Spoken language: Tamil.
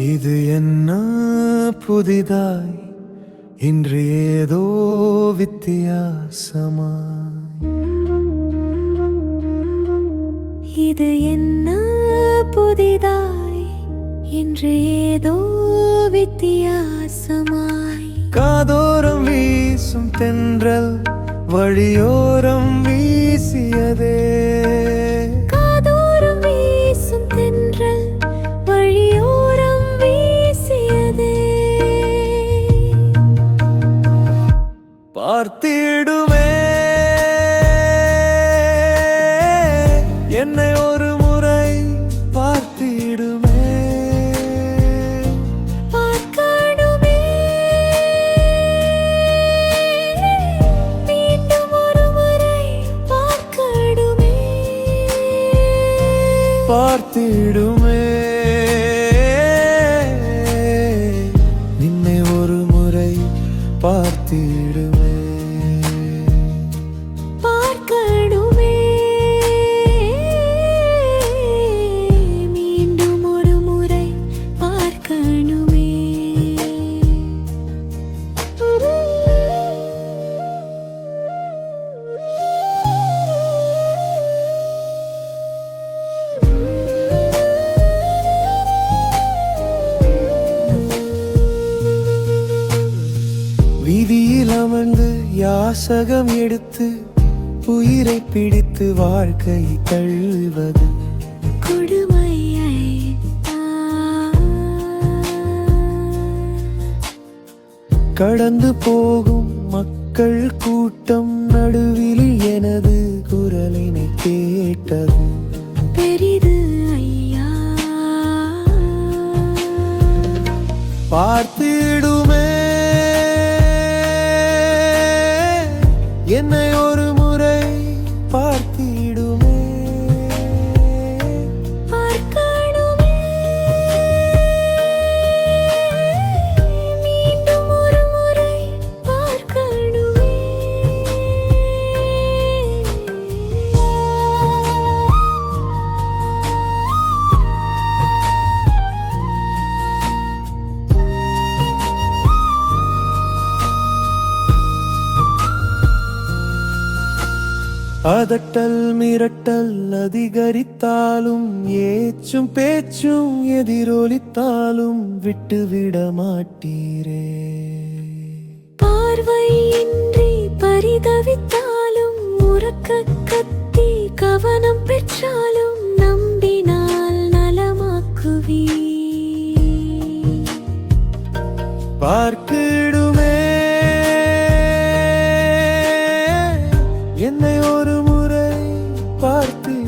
இது என்ன புதிதாய்? இன்று ஏதோ வித்தியாசமாய். இது என்ன புதிதாய்? இன்று ஏதோ வித்தியாசமாய். காதோரம் வீசும் தென்றல் வழியோரம் வீசியதே. பார்த்திடுமே என்னை ஒரு முறை பார்த்திடுமே. பார்க்கணுமே. மீண்டும் ஒரு முறை பார்க்கணுமே. பார்த்திடுமே. யாசகம் எடுத்து உயிரை பிடித்து வாழ்க்கை தழுவது கடந்து போகும் மக்கள் கூட்டம் நடுவில் எனது குரலினை கேட்டது. பெரிது ஐயா. பார்த்திடுமே என்னை அதட்டல் மிரட்டல் அதிகரித்தாலும் ஏச்சும் பேச்சும் எதிரொலித்தாலும் விட்டுவிட மாட்டீரே. பார்வையின்றி பரிதவித்தாலும் உறக்க கத்தி கவனம் பெற்றாலும் நம்பினால் நலமாக்குவி பார்க்கிடுமே என்னை ஒரு partir.